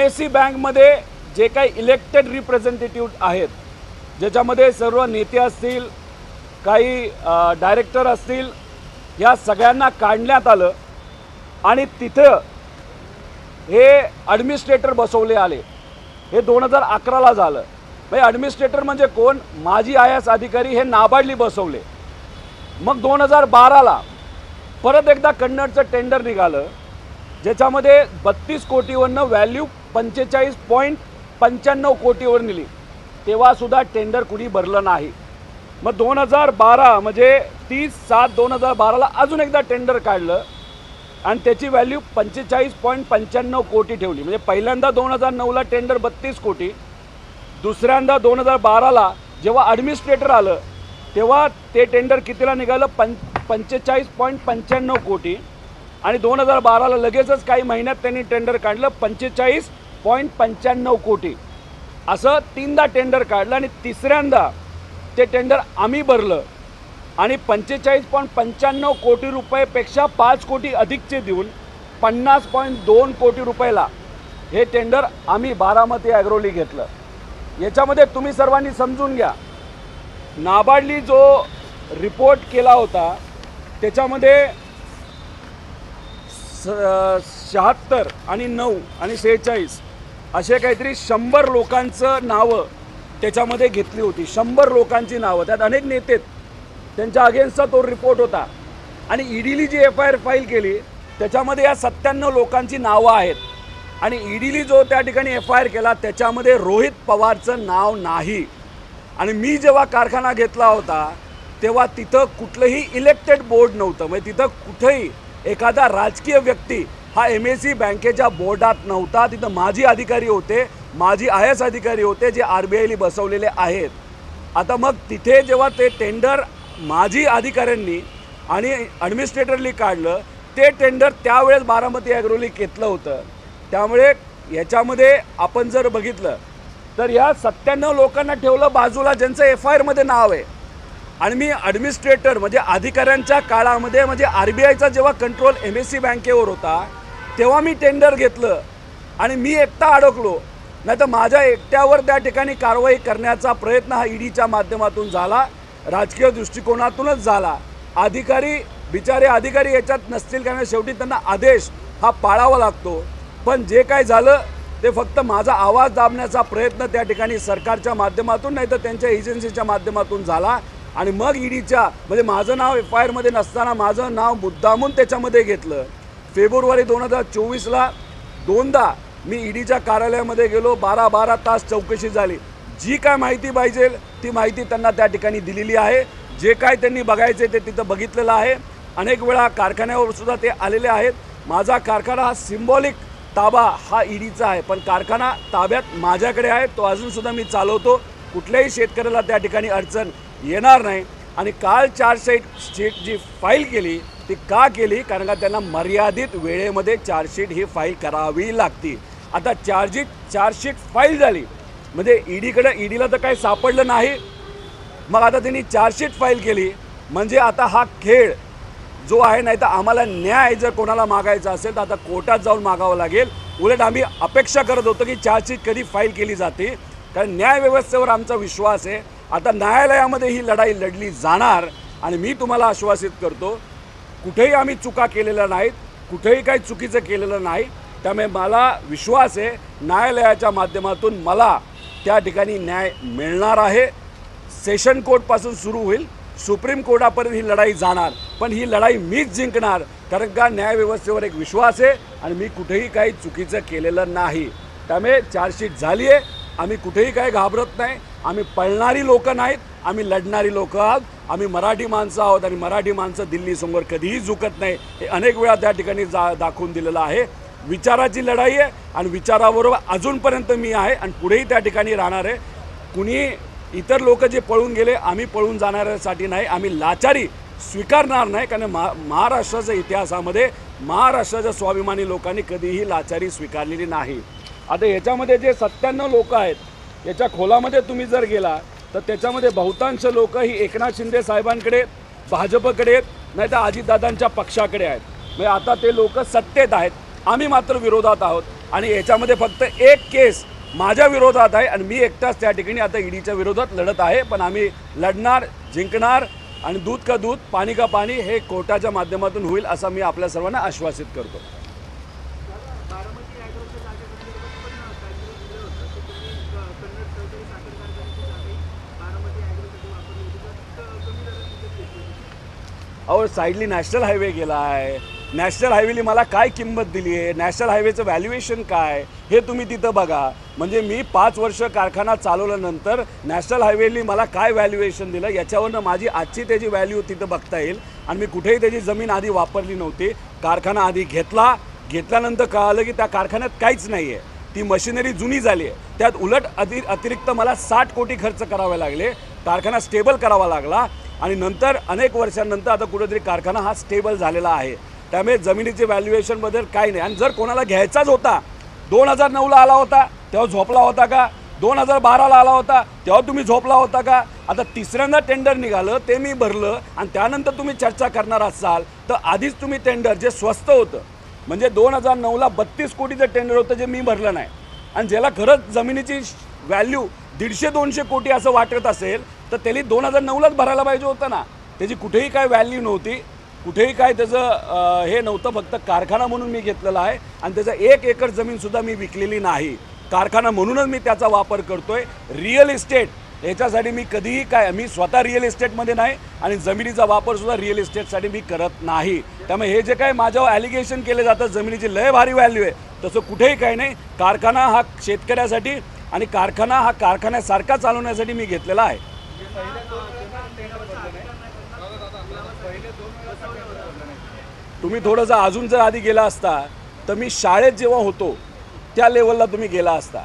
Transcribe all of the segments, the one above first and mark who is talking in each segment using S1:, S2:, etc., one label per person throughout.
S1: S C बँकमध्ये जे काही इलेक्टेड रिप्रेझेंटेटिव्ह आहेत ज्याच्यामध्ये सर्व नेते असतील काही डायरेक्टर असतील या सगळ्यांना काढण्यात आलं आणि तिथं हे ॲडमिनिस्ट्रेटर बसवले आले. हे दोन हजार अकराला झालं. म्हणजे ॲडमिनिस्ट्रेटर म्हणजे कोण? माजी आय एस अधिकारी हे नाबार्डली बसवले. मग दोन हजार बाराला परत एकदा कन्नडचं टेंडर निघालं ज्याच्यामध्ये बत्तीस कोटीवरनं व्हॅल्यू पंचेचाळीस पॉईंट पंच्याण्णव कोटीवर नेली. तेव्हासुद्धा टेंडर कुणी भरलं नाही. मग दोन हजार बारा म्हणजे तीस सात दोन हजार बाराला अजून एकदा टेंडर काढलं आणि त्याची व्हॅल्यू पंचेचाळीस पॉईंट पंच्याण्णव कोटी ठेवली. म्हणजे पहिल्यांदा दोन हजार नऊला टेंडर बत्तीस कोटी दुसऱ्यांदा दोन हजार बाराला जेव्हा ॲडमिनिस्ट्रेटर आलं तेव्हा ते टेंडर कितीला निघालं? पं पंचेचाळीस पॉईंट पंच्याण्णव कोटी. आणि दोन हजार बाराला लगेचच काही महिन्यात त्यांनी टेंडर काढलं पंचेचाळीस पॉईंट पंच्याण्णव कोटी. असं तीनदा टेंडर काढलं आणि तिसऱ्यांदा ते टेंडर आम्ही भरलं. आणि पंचेचाळीस पॉईंट पंच्याण्णव कोटी रुपयेपेक्षा पाच कोटी अधिकचे देऊन पन्नास पॉईंट दोन कोटी रुपयाला हे टेंडर आम्ही बारामती ॲग्रोली घेतलं. याच्यामध्ये तुम्ही सर्वांनी समजून घ्या. नाबार्डली जो रिपोर्ट केला होता त्याच्यामध्ये स शहात्तर आणि नऊ आणि सेहेचाळीस असे काहीतरी शंभर लोकांचं नावं त्याच्यामध्ये घेतली होती. शंभर लोकांची नावं. त्यात अनेक नेते त्यांच्या अगेन्स्टचा तो रिपोर्ट होता. आणि ईडीली जी एफ आय आर फाईल केली त्याच्यामध्ये या सत्त्याण्णव लोकांची नावं आहेत. आणि ईडीली जो त्या ठिकाणी एफ आय आर केला त्याच्यामध्ये रोहित पवारचं नाव नाही. आणि मी जेव्हा कारखाना घेतला होता तेव्हा तिथं कुठलंही इलेक्टेड बोर्ड नव्हतं. म्हणजे तिथं कुठंही एखादा राजकीय व्यक्ती हा एम एस सी बँकेच्या बोर्डात नव्हता. तिथं माजी अधिकारी होते. माजी आय एस अधिकारी होते जे आर बी आयली बसवलेले आहेत. आता मग तिथे जेव्हा ते टेंडर माजी अधिकाऱ्यांनी आणि ॲडमिनिस्ट्रेटरली काढलं ते टेंडर त्यावेळेस बारामती ॲग्रोली घेतलं होतं. त्यामुळे याच्यामध्ये आपण जर बघितलं तर या सत्त्याण्णव लोकांना ठेवलं बाजूला ज्यांचं एफ आय आरमध्ये नाव आहे. आणि मी ॲडमिनिस्ट्रेटर म्हणजे अधिकाऱ्यांच्या काळामध्ये म्हणजे आर बी आयचा जेव्हा कंट्रोल एम एस सी बँकेवर होता तेव्हा मी टेंडर घेतलं आणि मी एकटा अडकलो. नाही तर माझ्या एकट्यावर त्या ठिकाणी कारवाई करण्याचा प्रयत्न हा ईडीच्या माध्यमातून झाला. राजकीय दृष्टिकोनातूनच झाला. अधिकारी बिचारे अधिकारी याच्यात नसतील कारण शेवटी त्यांना आदेश हा पाळावा लागतो. पण जे काय झालं ते फक्त माझा आवाज दाबण्याचा प्रयत्न त्या ठिकाणी सरकारच्या माध्यमातून नाही तर त्यांच्या एजन्सीच्या माध्यमातून झाला. आणि मग ईडीच्या म्हणजे माझं नाव एफ आय आरमध्ये नसताना माझं नाव मुद्दामून त्याच्यामध्ये घेतलं. फेब्रुवारी दोन हजार चोवीसला दोनदा मी ईडीच्या कार्यालयामध्ये गेलो. बारा बारा तास चौकशी झाली. जी काय माहिती पाहिजे ती माहिती त्यांना त्या ठिकाणी दिलेली आहे. जे काय त्यांनी बघायचे ते तिथं बघितलेलं आहे. अनेक वेळा कारखान्यावर सुद्धा ते आलेले आहेत. माझा कारखाना हा सिम्बॉलिक ताबा हा ईडीचा आहे. पण कारखाना ताब्यात माझ्याकडे आहे. तो अजूनसुद्धा मी चालवतो. कुठल्याही शेतकऱ्याला त्या ठिकाणी अडचण येणार नाही. आणि काल चार्जशीट शीट जी फाईल केली. ती का केली? कारण का त्यांना मर्यादित वेळेमध्ये चार्जशीट ही फाईल करावी लागती. आता चार्जशीट चार्जशीट फाईल झाली. म्हणजे ईडीकडे ईडीला तर काही सापडलं नाही. मग आता त्यांनी चार्जशीट फाईल केली. म्हणजे आता हा खेळ जो आहे नाही तर आम्हाला न्याय जर कोणाला मागायचा असेल तर आता कोर्टात जाऊन मागावं लागेल. उलट आम्ही अपेक्षा करत होतो की चार्जशीट कधी फाईल केली जाते. कारण न्यायव्यवस्थेवर आमचा विश्वास आहे. आता न्यायालयामध्ये ही लढाई लढली जाणार. आणि मी तुम्हाला आश्वासित करतो कुठेही आम्ही चुका केलेल्या नाहीत कुठेही काही चुकीचं केलेलं नाही. त्यामुळे मला विश्वास आहे न्यायालयाच्या माध्यमातून मला त्या ठिकाणी न्याय मिळणार आहे. सेशन कोर्टपासून सुरू होईल सुप्रीम कोर्टापर्यंत ही लढाई जाणार. पण ही लढाई मीच जिंकणार कारण का न्यायव्यवस्थेवर एक विश्वास आहे आणि मी कुठेही काही चुकीचं केलेलं नाही. त्यामुळे चार्जशीट झाली आहे आम्ही कुठेही काही घाबरत नाही. आम्ही पळणारी लोकं नाहीत आम्ही लढणारी लोकं आहोत. आम्ही मराठी माणसं आहोत आणि मराठी माणसं दिल्लीसमोर कधीही झुकत नाही. हे अनेक वेळा त्या ठिकाणी जा दाखवून दिलेलं आहे. विचाराची लढाई आहे आणि विचाराबरोबर अजूनपर्यंत मी आहे आणि पुढेही त्या ठिकाणी राहणार आहे. कुणी इतर लोक जे पळून गेले आम्ही पळून जाणाऱ्यासाठी नाही. आम्ही लाचारी स्वीकारणार नाही. कारण महा महाराष्ट्राच्या इतिहासामध्ये महाराष्ट्राच्या स्वाभिमानी लोकांनी कधीही लाचारी स्वीकारलेली नाही. आता याच्यामध्ये जे सत्त्याण्णव लोक आहेत याच्या खोलामध्ये तुम्ही जर गेला तर त्याच्यामध्ये बहुतांश लोक ही एकनाथ शिंदे साहेबांकडे भाजपकडे आहेत नाही तर अजितदादांच्या पक्षाकडे आहेत. म्हणजे आता ते लोक सत्तेत आहेत. आम्ही मात्र विरोधात आहोत. आणि याच्यामध्ये फक्त एक केस माझ्या विरोधात आहे आणि मी एकटाच त्या ठिकाणी आता ईडीच्या विरोधात लढत आहे. पण आम्ही लढणार जिंकणार आणि दूध का दूध पाणी का पाणी हे कोर्टाच्या माध्यमातून होईल असं मी आपल्या सर्वांना आश्वासित करतो
S2: बारामती ॲग्रोच्या जागेसंदर्भात पण काहीतरी दिलं होतं की तुम्ही क- कन्नड सहकारी साखर कारखान्याची जागाही बारामती ॲग्रोसाठी वापरली होती तर क- कमी दरात विकत घेतली होती
S1: अहो साईडली नॅशनल हायवे गेला आहे नॅशनल हायवेली मला काय किंमत दिली आहे? नॅशनल हायवेचं व्हॅल्युएशन काय? हे तुम्ही तिथं बघा. म्हणजे मी पाच वर्ष कारखाना चालवल्यानंतर नॅशनल हायवेली मला काय व्हॅल्युएशन दिलं याच्यावरनं माझी आजची त्याची व्हॅल्यू तिथं बघता येईल. आणि मी कुठेही त्याची जमीन आधी वापरली नव्हती. कारखाना आधी घेतला. घेतल्यानंतर कळालं की त्या कारखान्यात काहीच नाही आहे ती मशिनरी जुनी झाली आहे. त्यात उलट अति अतिरिक्त मला साठ कोटी खर्च करावे लागले. कारखाना स्टेबल करावा लागला. आणि नंतर अनेक वर्षांनंतर आता कुठेतरी कारखाना हा स्टेबल झालेला आहे. त्यामुळे जमिनीचे व्हॅल्युएशनबद्दल काही नाही. आणि जर कोणाला घ्यायचाच होता दोन हजार नऊला आला होता तेव्हा झोपला होता का? दोन हजार बाराला आला होता तेव्हा तुम्ही झोपला होता का? आता तिसऱ्यांदा टेंडर निघालं ते मी भरलं आणि त्यानंतर तुम्ही चर्चा करणार असाल तर आधीच तुम्ही टेंडर जे स्वस्त होतं म्हणजे दोन हजार नऊला बत्तीस कोटीचं टेंडर होतं जे मी भरलं नाही. आणि ज्याला खरंच जमिनीची व्हॅल्यू दीडशे दोनशे कोटी असं वाटत असेल तर त्यांनी दोन हजार नऊलाच भरायला पाहिजे होतं ना. त्याची कुठेही काय व्हॅल्यू नव्हती. कुठेही काय त्याचं हे नव्हतं फक्त कारखाना म्हणून मी घेतलेला आहे. आणि त्याचं एक एकर जमीनसुद्धा मी विकलेली नाही. कारखाना म्हणूनच मी त्याचा वापर करतोय. रिअल इस्टेट याच्यासाठी मी कधीही काय मी स्वतः रिअल इस्टेटमध्ये नाही आणि जमिनीचा वापरसुद्धा रिअल इस्टेटसाठी मी करत नाही. त्यामुळे हे जे काय माझ्यावर ॲलिगेशन केले जातं जमिनीची लय भारी व्हॅल्यू आहे. तसं कुठेही काही नाही. कारखाना हा शेतकऱ्यासाठी आणि कारखाना हा कारखान्यासारखा चालवण्यासाठी मी घेतलेला आहे. तुम्ही थोडंसं अजून जर आधी गेला असता तर मी शाळेत जेव्हा होतो त्या लेवलला तुम्ही गेला असता.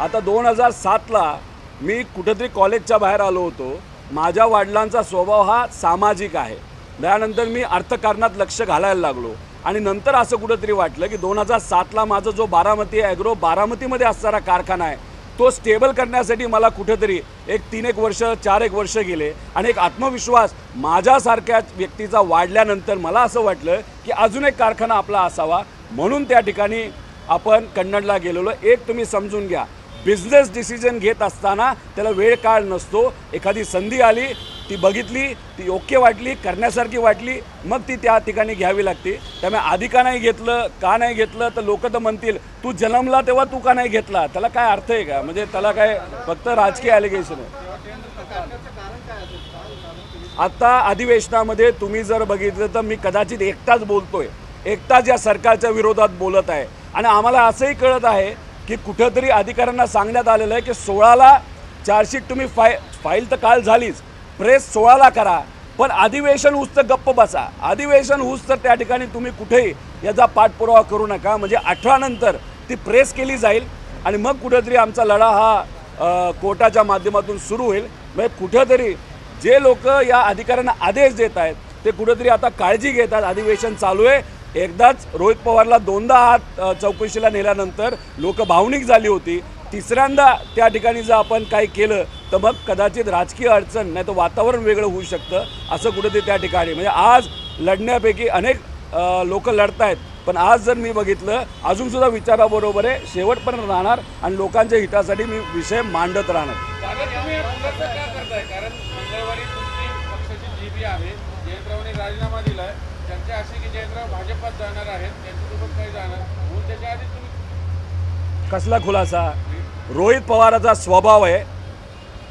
S1: आता दोन हजार सातला मी कुठंतरी कॉलेजच्या बाहेर आलो होतो. माझ्या वडिलांचा स्वभाव हा सामाजिक आहे. त्यानंतर मी अर्थकारणात लक्ष घालायला लागलो. आणि नंतर असं कुठंतरी वाटलं की दोन हजार सातला माझं जो बारामती ॲग्रो बारामतीमध्ये असणारा कारखाना आहे तो स्टेबल करण्यासाठी मला कुठेतरी एक तीन एक वर्ष चार एक वर्ष गेले आणि एक आत्मविश्वास माझ्यासारख्याच व्यक्तीचा वाढल्यानंतर मला असं वाटलं की अजून एक कारखाना आपला असावा. म्हणून त्या ठिकाणी आपण कन्नडला गेलेलो. एक तुम्ही समजून घ्या. बिझनेस डिसिजन घेत असताना त्याला वेळ काळ नसतो. एखादी संधी आली ती बघितली ती योग्य वाटली करण्यासारखी वाटली मग ती त्या ठिकाणी घ्यावी लागते. त्यामुळे आधी का नाही घेतलं का नाही घेतलं तर लोक तर म्हणतील तू जन्मला तेव्हा तू का नाही घेतला? त्याला काय अर्थ आहे का? म्हणजे त्याला काय फक्त राजकीय ॲलिगेशन आहे. आता अधिवेशनामध्ये तुम्ही जर बघितलं तर मी कदाचित एकटाच बोलतोय. एकटाच या सरकारच्या विरोधात बोलत आहे. आणि आम्हाला असंही कळत आहे की कुठंतरी अधिकाऱ्यांना सांगण्यात आलेलं आहे की सोळाला चार्जशीट तुम्ही फाय फाईल तर काल झालीच. प्रेस सोळाला करा पण अधिवेशन होऊस तर गप्प बसा. अधिवेशन होऊस तर त्या ठिकाणी तुम्ही कुठेही याचा पाठपुरावा करू नका. म्हणजे अठरा नंतर ती प्रेस केली जाईल आणि मग कुठेतरी आमचा लढा हा कोर्टाच्या माध्यमातून सुरू होईल. म्हणजे कुठेतरी जे लोक या अधिकाऱ्यांना आदेश देत आहेत ते कुठेतरी आता काळजी घेतात. अधिवेशन चालू आहे. एकदाच रोहित पवारला दोनदा आत चौकशीला नेल्यानंतर लोक भावनिक झाली होती. तिसऱ्यांदा त्या ठिकाणी जर आपण काही केलं तर मग कदाचित राजकीय अडचण नाही तर वातावरण वेगळं होऊ शकतं असं कुठंतरी त्या ठिकाणी. म्हणजे आज लढण्यापैकी अनेक लोक लढत आहेत पण आज जर मी बघितलं अजूनसुद्धा विचाराबरोबर आहे शेवटपर्यंत राहणार आणि लोकांच्या हितासाठी मी विषय मांडत राहणार.
S3: कारण मंगळवारी पक्षाची आहे राजीनामा चर्चा अशी की जयंतराव भाजपात जाणार आहेत त्यांच्यासोबत काही जाणार. म्हणून त्याच्या आधी तुम्ही
S1: कसला खुलासा? रोहित पवाराचा स्वभाव आहे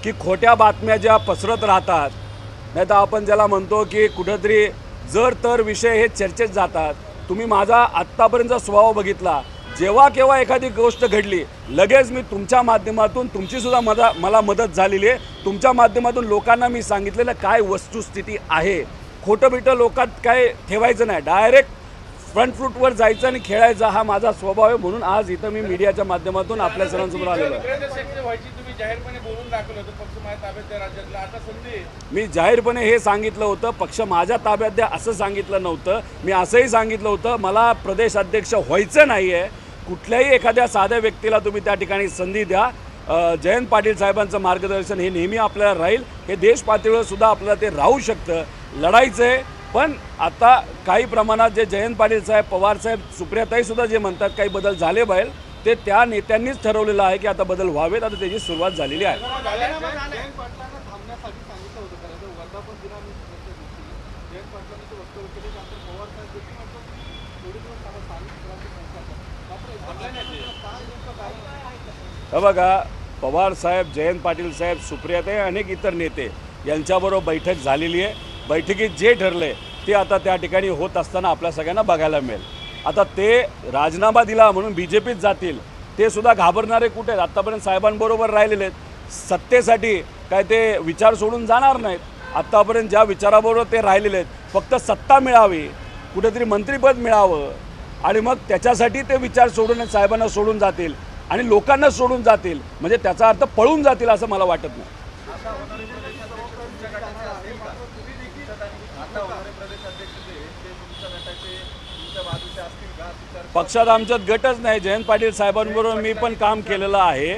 S1: की खोट्या बातम्या ज्या पसरत राहतात नाही तर आपण ज्याला म्हणतो की कुठंतरी जर तर विषय हे चर्चेत जातात. तुम्ही माझा आत्तापर्यंतचा स्वभाव बघितला. जेव्हा केव्हा एखादी गोष्ट घडली लगेच मी तुमच्या माध्यमातून तुमचीसुद्धा मदा मला मदत झालेली आहे. तुमच्या माध्यमातून लोकांना मी सांगितलेलं काय वस्तुस्थिती आहे? खोटं बिटं लोकात काय ठेवायचं नाही. डायरेक्ट फ्रंट फ्रूटवर जायचं आणि खेळायचा हा माझा स्वभाव आहे म्हणून आज इथं मी मीडियाच्या माध्यमातून आपल्या सरांसमोर आलेलो आहे. मी जाहीरपणे हे सांगितलं होतं पक्ष माझ्या ताब्यात द्या असं सांगितलं नव्हतं. मी असंही सांगितलं होतं मला प्रदेश अध्यक्ष व्हायचं नाही आहे कुठल्याही एखाद्या साध्या व्यक्तीला तुम्ही त्या ठिकाणी संधी द्या. जयंत पाटील साहेबांचं मार्गदर्शन हे नेहमी आपल्याला राहील. हे देश पातळीवर सुद्धा आपल्याला ते राहू शकतं. लढायचं आहे पण आता काही प्रमाणात जे जयंत पाटील साहेब पवार साहेब सुप्रियाताई सुद्धा जे म्हणतात काही बदल झाले पाहिजे ते त्या नेत्यांनीच ठरवलेलं आहे की आता बदल व्हावेत. आता त्याची सुरुवात झालेली आहे. बघा पवार साहेब जयंत पाटील साहेब सुप्रियाताई अनेक इतर नेते यांच्याबरोबर बैठक झालेली आहे. बैठकीत जे ठरले ते आता त्या ठिकाणी होत असताना आपल्या सगळ्यांना बघायला मिळेल. आता ते राजीनामा दिला म्हणून बी जे पीत जातील ते सुद्धा घाबरणारे कुठे? आहेत आत्तापर्यंत साहेबांबरोबर राहिलेले आहेत. सत्तेसाठी काय ते विचार सोडून जाणार नाहीत. आत्तापर्यंत ज्या विचाराबरोबर ते राहिलेले आहेत फक्त सत्ता मिळावी कुठेतरी मंत्रिपद मिळावं आणि मग त्याच्यासाठी ते विचार सोडून साहेबांना सोडून जातील आणि लोकांना सोडून जातील. म्हणजे त्याचा अर्थ पळून जातील असं मला वाटत नाही. पक्षात आमच्यात गटच नाही. जयंत पाटील साहेबांबरोबर मी पण काम केलेलं आहे.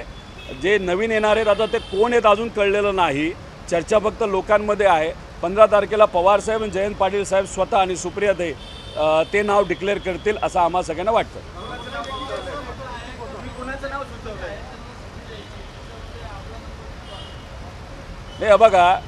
S1: जे नवीन येणार आहेत आता ते कोण आहेत अजून कळलेलं नाही. चर्चा फक्त लोकांमध्ये आहे. पंधरा तारखेला पवार साहेब आणि जयंत पाटील साहेब स्वतः आणि सुप्रियाताई अ, ते नाव डिक्लेअर करतील असं आम्हा सगळ्यांना वाटतं. हे बघा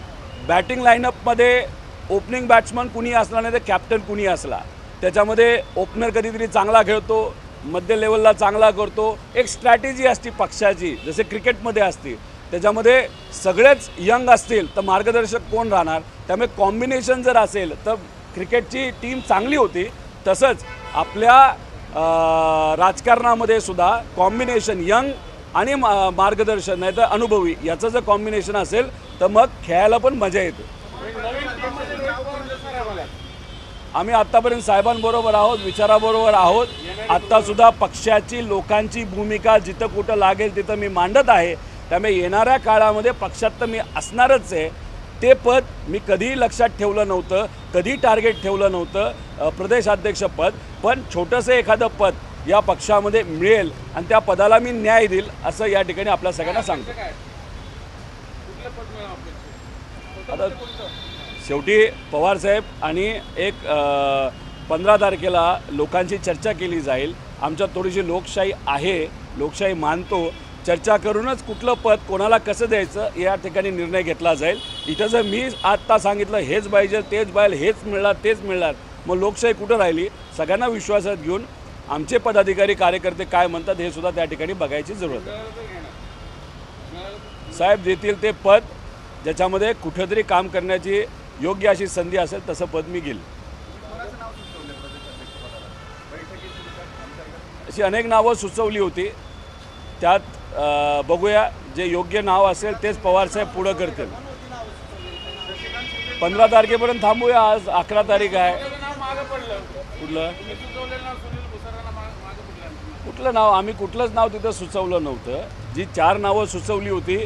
S1: बॅटिंग लाईनअपमध्ये ओपनिंग बॅट्समन कुणी असला नाही तर कॅप्टन कुणी असला. त्याच्यामध्ये ओपनर कधीतरी चांगला खेळतो मध्य लेवलला चांगला करतो. एक स्ट्रॅटेजी असते पक्षाची जसे क्रिकेटमध्ये असते. त्याच्यामध्ये सगळेच यंग असतील तर मार्गदर्शक कोण राहणार? त्यामुळे कॉम्बिनेशन जर असेल तर क्रिकेटची टीम चांगली होती. तसंच आपल्या राजकारणामध्ये सुद्धा कॉम्बिनेशन यंग आणि मा- मार्गदर्शन नाही तर अनुभवी याचं जर कॉम्बिनेशन असेल तर मग खेळायला पण मजा येते. आम्ही आत्तापर्यंत साहेबांबरोबर आहोत विचाराबरोबर आहोत. आत्तासुद्धा पक्षाची लोकांची भूमिका जिथं कुठं लागेल तिथं मी मांडत आहे. त्यामुळे येणाऱ्या काळामध्ये पक्षात तर मी असणारच आहे. ते पद मी कधीही लक्षात ठेवलं नव्हतं कधी टार्गेट ठेवलं नव्हतं प्रदेशाध्यक्षपद पण छोटंसं एखादं पद या पक्षामध्ये मिळेल आणि त्या पदाला मी न्याय देईल असं या ठिकाणी आपल्या सगळ्यांना सांगतो. आता शेवटी पवारसाहेब आणि एक पंधरा तारखेला लोकांची चर्चा केली जाईल. आमच्यात थोडीशी लोकशाही आहे लोकशाही मानतो. चर्चा करूनच कुठलं पद कोणाला कसं द्यायचं या ठिकाणी निर्णय घेतला जाईल. इथं जर मी आत्ता सांगितलं हेच पाहिजे तेच पाहिजे हेच मिळणार तेच मिळणार मग लोकशाही कुठं राहिली? सगळ्यांना विश्वासात घेऊन आमचे पदाधिकारी कार्यकर्ते काय म्हणतात हे सुद्धा त्या ठिकाणी बघायची जरूरत आहे. साहेब देतील ते पद ज्याच्यामध्ये कुठंतरी काम करण्याची योग्य अशी संधी असेल तसं पद मी घेईल. अशी अनेक नावं सुचवली होती. त्यात बघूया जे योग्य नाव असेल तेच पवारसाहेब पुढं करतील. पंधरा तारखेपर्यंत थांबूया आज अकरा तारीख आहे. कुठलं?
S3: नाव
S1: कुठलं नाव? आम्ही कुठलंच नाव तिथं सुचवलं नव्हतं. जी चार नावं सुचवली होती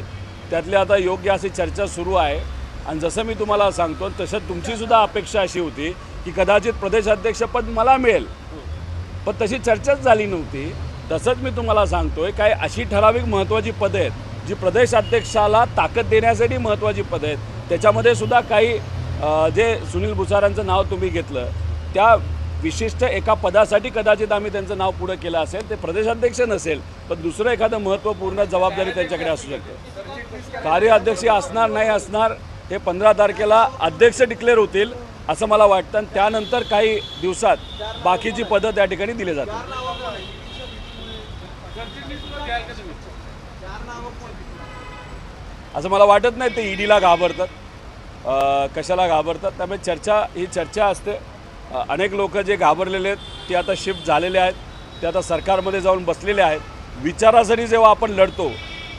S1: त्यातली आता योग्य अशी चर्चा सुरू आहे. आणि जसं मी तुम्हाला सांगतो तसं तुमचीसुद्धा अपेक्षा अशी होती की कदाचित प्रदेशाध्यक्षपद मला मिळेल. पण तशी चर्चाच झाली नव्हती. तसंच मी तुम्हाला सांगतोय काय अशी ठराविक महत्त्वाची पदं आहेत जी प्रदेशाध्यक्षाला ताकद देण्यासाठी महत्त्वाची पदं आहेत. त्याच्यामध्ये सुद्धा काही जे सुनील भुसारांचं नाव तुम्ही घेतलं त्या विशिष्ट एका पदासाठी कदाचित आम्ही त्यांचं नाव पुढं केलं असेल ते प्रदेशाध्यक्ष नसेल पण दुसरं एखादं महत्त्वपूर्ण जबाबदारी त्यांच्याकडे असू शकते. कार्याध्यक्ष असणार नाही असणार हे पंधरा तारखेला अध्यक्ष डिक्लेअर होतील असं मला वाटतं. आणि त्यानंतर काही दिवसात बाकीची पदं त्या ठिकाणी दिली
S3: जाते
S1: असं मला वाटत नाही ते ईडीला घाबरतात. कशाला घाबरतात? त्यामुळे चर्चा ही चर्चा असते. अनेक लोक जे घाबरलेले आहेत ते आता शिफ्ट झालेले आहेत. ते आता सरकारमध्ये जाऊन बसलेले आहेत. विचारासाठी जेव्हा आपण लढतो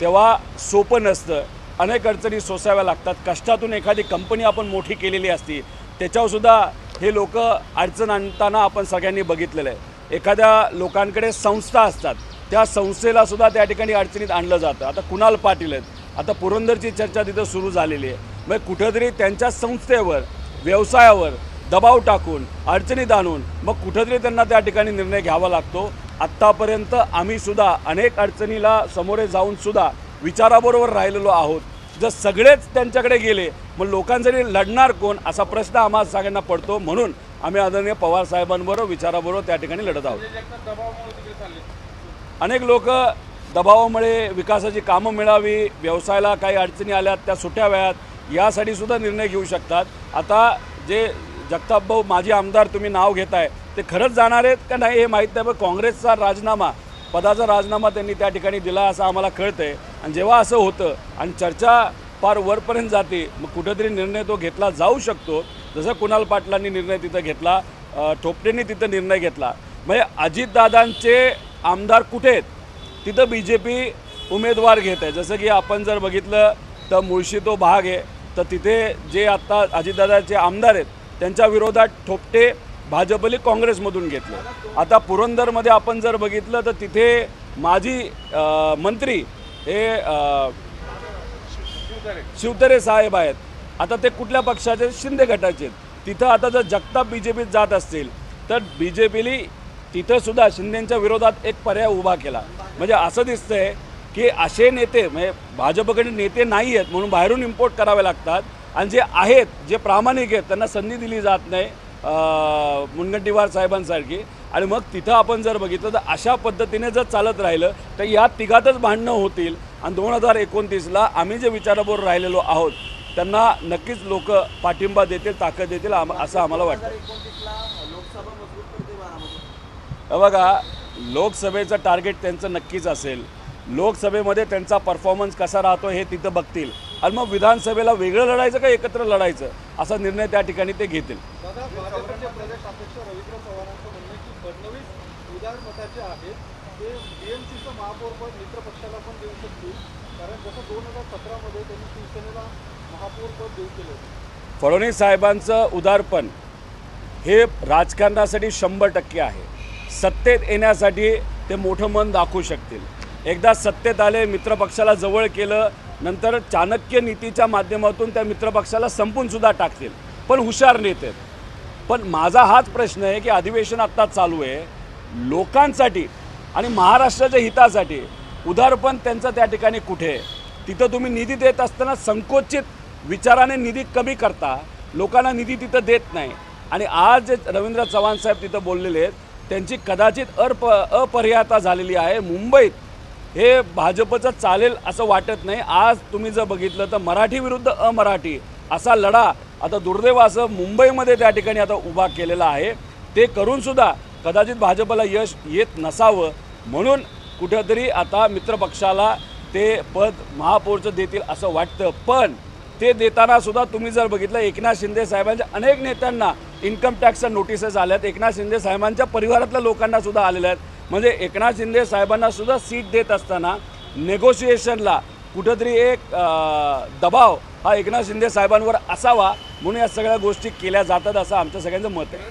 S1: तेव्हा सोपं नसतं. अनेक अडचणी सोसाव्या लागतात. कष्टातून एखादी कंपनी आपण मोठी केलेली असती त्याच्यावरसुद्धा हे लोक अडचण आणताना आपण सगळ्यांनी बघितलेलं आहे. एखाद्या लोकांकडे संस्था असतात त्या संस्थेला सुद्धा त्या ठिकाणी अडचणीत आणलं जातं. आता कुणाल पाटील आहेत. आता पुरंदरची चर्चा तिथं सुरू झालेली आहे. मग कुठंतरी त्यांच्या संस्थेवर व्यवसायावर दबाव टाकून अडचणीत आणून मग कुठंतरी त्यांना त्या ठिकाणी निर्णय घ्यावा लागतो. आत्तापर्यंत आम्ही सुद्धा अनेक अडचणीला सामोरे जाऊन सुद्धा विचाराबरोबर राहिलेलो आहोत. जर सगळेच त्यांच्याकडे गेले मग लोकांसाठी लढणार कोण? असा प्रश्न आम्हाला सगळ्यांना पडतो. म्हणून आम्ही आदरणीय पवार साहेबांबरोबर विचाराबरोबर त्या ठिकाणी लढत आहोत. अनेक लोक दबावामुळे विकासाची कामं मिळावी व्यवसायाला काही अडचणी आल्यात त्या सुट्याव्यात यासाठी सुद्धा निर्णय घेऊ शकतात. आता जे जगताप भाऊ माजी आमदार तुम्ही नाव घेताय ते खरंच जाणार आहेत का नाही हे माहीत नाही पण काँग्रेसचा राजीनामा पदाचा राजीनामा त्यांनी त्या ठिकाणी दिला असं आम्हाला कळतंय. आणि जेव्हा असं होतं आणि चर्चा फार वरपर्यंत जाते मग कुठेतरी निर्णय तो घेतला जाऊ शकतो. जसं कुणाल पाटलांनी निर्णय तिथं घेतला ठोपटेंनी तिथं निर्णय घेतला. म्हणजे अजितदादांचे आमदार कुठे आहेत? तिथं बी जे पी उमेदवार घेत आहे. जसं की आपण जर बघितलं तर मुळशी तो भाग आहे. तर तिथे जे आत्ता अजितदादाचे आमदार आहेत त्यांच्या विरोधात ठोपटे भाजपने काँग्रेसमधून घेतलं. आता पुरंदरमध्ये आपण जर बघितलं तर तिथे माजी मंत्री हे शिवतरे साहेब आहेत. आता ते कुठल्या पक्षाचे? शिंदे गटाचे आहेत. तिथं आता जर जगताप बी जे पीत जात असतील तर बी जे पीने तिथंसुद्धा शिंदेंच्या शिंदेच्या विरोधात एक पर्याय उभा केला. म्हणजे असं दिसतंय की असे नेते म्हणजे भाजपकडे नेते नाही आहेत म्हणून बाहेरून इम्पोर्ट करावे लागतात. आणि जे आहेत जे प्रामाणिक आहेत त्यांना संधी दिली जात नाही. मुनगंटीवार साहेबांसारखी. आणि मग तिथं आपण जर बघितलं तर अशा पद्धतीने जर चालत राहिलं तर या तिघातच भांडणं होतील. आणि दोन हजार एकोणतीसला आम्ही जे विचाराबरोबर राहिलेलो आहोत त्यांना नक्कीच लोक पाठिंबा देतील ताकद देतील आम असं आम्हाला वाटतं. बघा लोकसभेचं टार्गेट त्यांचं नक्कीच असेल. लोकसभेमध्ये त्यांचा परफॉर्मन्स कसा राहतो हे तिथं बघतील. आणि मग विधानसभेला वेगळं लढायचं का एकत्र लढायचं? असा निर्णय त्या ठिकाणी ते घेतील.
S2: फडणवीस
S1: साहेबांचं उदारपण हे राजकारणासाठी शंभर टक्के आहे. सत्तेत येण्यासाठी ते मोठं मन दाखवू शकतील. एकदा सत्तेत आले मित्रपक्षाला जवळ केलं नंतर चाणक्य नीतीच्या माध्यमातून त्या मित्रपक्षाला संपूनसुद्धा टाकतील. पण हुशार नेते पण माझा हाच प्रश्न आहे की अधिवेशन आत्ता चालू आहे. लोकांसाठी आणि महाराष्ट्राच्या हितासाठी उदारपण त्यांचं त्या ठिकाणी कुठे आहे? तिथं तुम्ही निधी देत असताना संकोचित विचाराने निधी कमी करता. लोकांना निधी तिथं देत नाही. आणि आज जे रवींद्र चव्हाण साहेब तिथं बोललेले आहेत त्यांची कदाचित अर्प अपरिहाता झालेली आहे. मुंबईत हे भाजपचं चालेल असं वाटत नाही. आज तुम्ही जर बघितलं तर मराठी विरुद्ध अमराठी असा लढा आता दुर्दैव असं मुंबईमध्ये त्या ठिकाणी आता उभा केलेला आहे. ते करूनसुद्धा कदाचित भाजपला यश येत नसावं. म्हणून कुठंतरी आता मित्रपक्षाला ते पद महापौरचं देतील असं वाटतं. पण ते देतानासुद्धा तुम्ही जर बघितलं एकनाथ शिंदे साहेबांच्या अनेक नेत्यांना इन्कम टॅक्सच्या नोटिसेस आहेत एकनाथ शिंदे साहेबांच्या परिवारातल्या लोकांनासुद्धा आलेल्या आहेत. म्हणजे एकनाथ शिंदे साहेबांना सुद्धा सीट देत असताना नेगोशिएशनला कुठंतरी एक दबाव हा एकनाथ शिंदे साहेबांवर असावा म्हणून या सगळ्या गोष्टी केल्या जातात असं आमच्या सगळ्यांचं मत आहे.